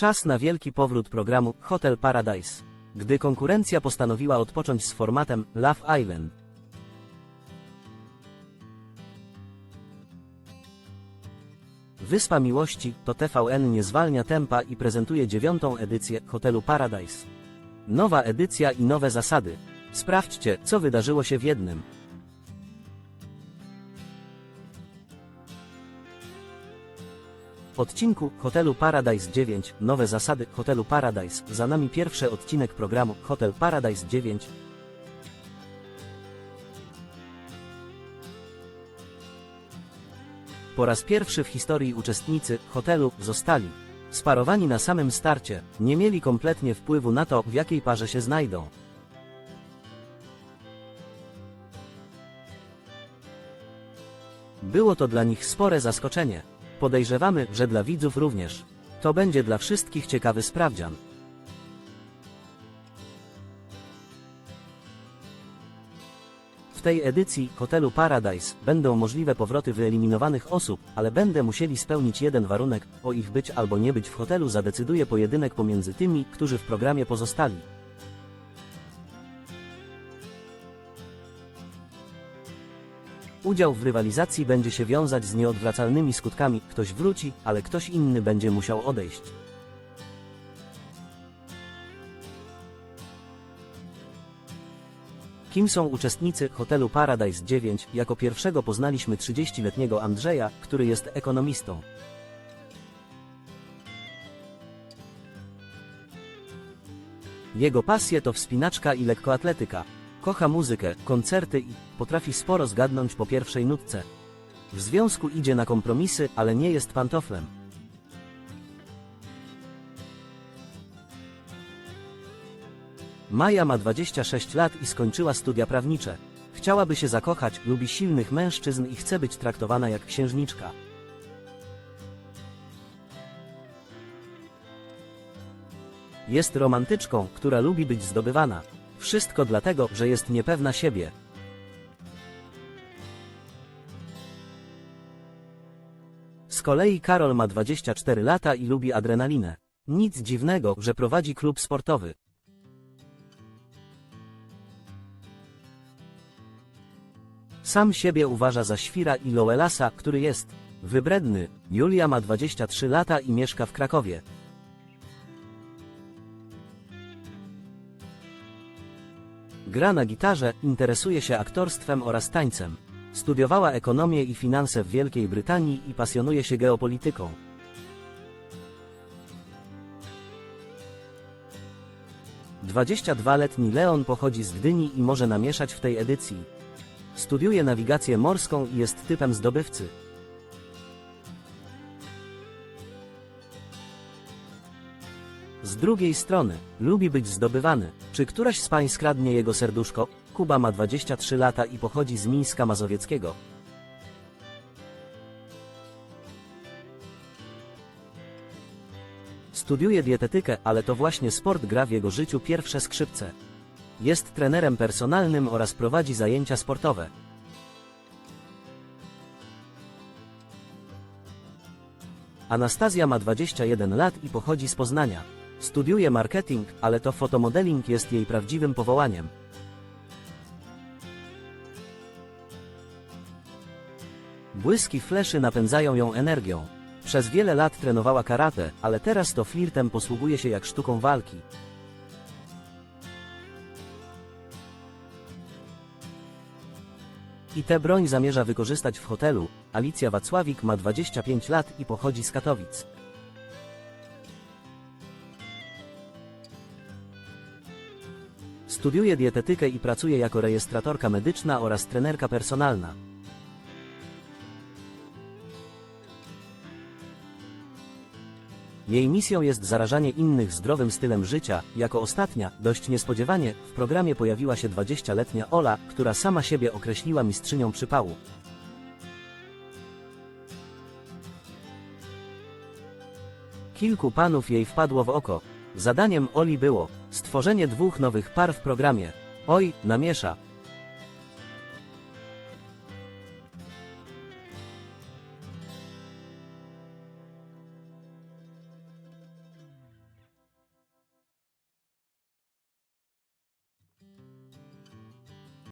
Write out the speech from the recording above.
Czas na wielki powrót programu Hotel Paradise. Gdy konkurencja postanowiła odpocząć z formatem Love Island. Wyspa Miłości to TVN nie zwalnia tempa i prezentuje dziewiątą edycję Hotelu Paradise. Nowa edycja i nowe zasady. Sprawdźcie, co wydarzyło się w jednym. Odcinku Hotelu Paradise 9 Nowe zasady Hotelu Paradise Za nami pierwszy odcinek programu Hotel Paradise 9 Po raz pierwszy w historii uczestnicy hotelu zostali sparowani na samym starcie, nie mieli kompletnie wpływu na to, w jakiej parze się znajdą. Było to dla nich spore zaskoczenie. Podejrzewamy, że dla widzów również. To będzie dla wszystkich ciekawy sprawdzian. W tej edycji Hotelu Paradise będą możliwe powroty wyeliminowanych osób, ale będę musieli spełnić jeden warunek, o ich być albo nie być w hotelu zadecyduje pojedynek pomiędzy tymi, którzy w programie pozostali. Udział w rywalizacji będzie się wiązać z nieodwracalnymi skutkami, ktoś wróci, ale ktoś inny będzie musiał odejść. Kim są uczestnicy hotelu Paradise 9? Jako pierwszego poznaliśmy 30-letniego Andrzeja, który jest ekonomistą. Jego pasje to wspinaczka i lekkoatletyka. Kocha muzykę, koncerty i potrafi sporo zgadnąć po pierwszej nutce. W związku idzie na kompromisy, ale nie jest pantoflem. Maja ma 26 lat i skończyła studia prawnicze. Chciałaby się zakochać, lubi silnych mężczyzn i chce być traktowana jak księżniczka. Jest romantyczką, która lubi być zdobywana. Wszystko dlatego, że jest niepewna siebie. Z kolei Karol ma 24 lata i lubi adrenalinę. Nic dziwnego, że prowadzi klub sportowy. Sam siebie uważa za świra i Lowellasa, który jest wybredny. Julia ma 23 lata i mieszka w Krakowie. Gra na gitarze, interesuje się aktorstwem oraz tańcem. Studiowała ekonomię i finanse w Wielkiej Brytanii i pasjonuje się geopolityką. Dwudziestodwuletni Leon pochodzi z Gdyni i może namieszać w tej edycji. Studiuje nawigację morską i jest typem zdobywcy. Z drugiej strony, lubi być zdobywany. Czy któraś z pań skradnie jego serduszko? Kuba ma 23 lata i pochodzi z Mińska Mazowieckiego. Studiuje dietetykę, ale to właśnie sport gra w jego życiu pierwsze skrzypce. Jest trenerem personalnym oraz prowadzi zajęcia sportowe. Anastazja ma 21 lat i pochodzi z Poznania. Studiuje marketing, ale to fotomodeling jest jej prawdziwym powołaniem. Błyski fleszy napędzają ją energią. Przez wiele lat trenowała karate, ale teraz to flirtem posługuje się jak sztuką walki. I tę broń zamierza wykorzystać w hotelu. Alicja Wacławik ma 25 lat i pochodzi z Katowic. Studiuje dietetykę i pracuje jako rejestratorka medyczna oraz trenerka personalna. Jej misją jest zarażanie innych zdrowym stylem życia. Jako ostatnia, dość niespodziewanie, w programie pojawiła się 20-letnia Ola, która sama siebie określiła mistrzynią przypału. Kilku panów jej wpadło w oko. Zadaniem Oli było stworzenie dwóch nowych par w programie. Oj, namiesza,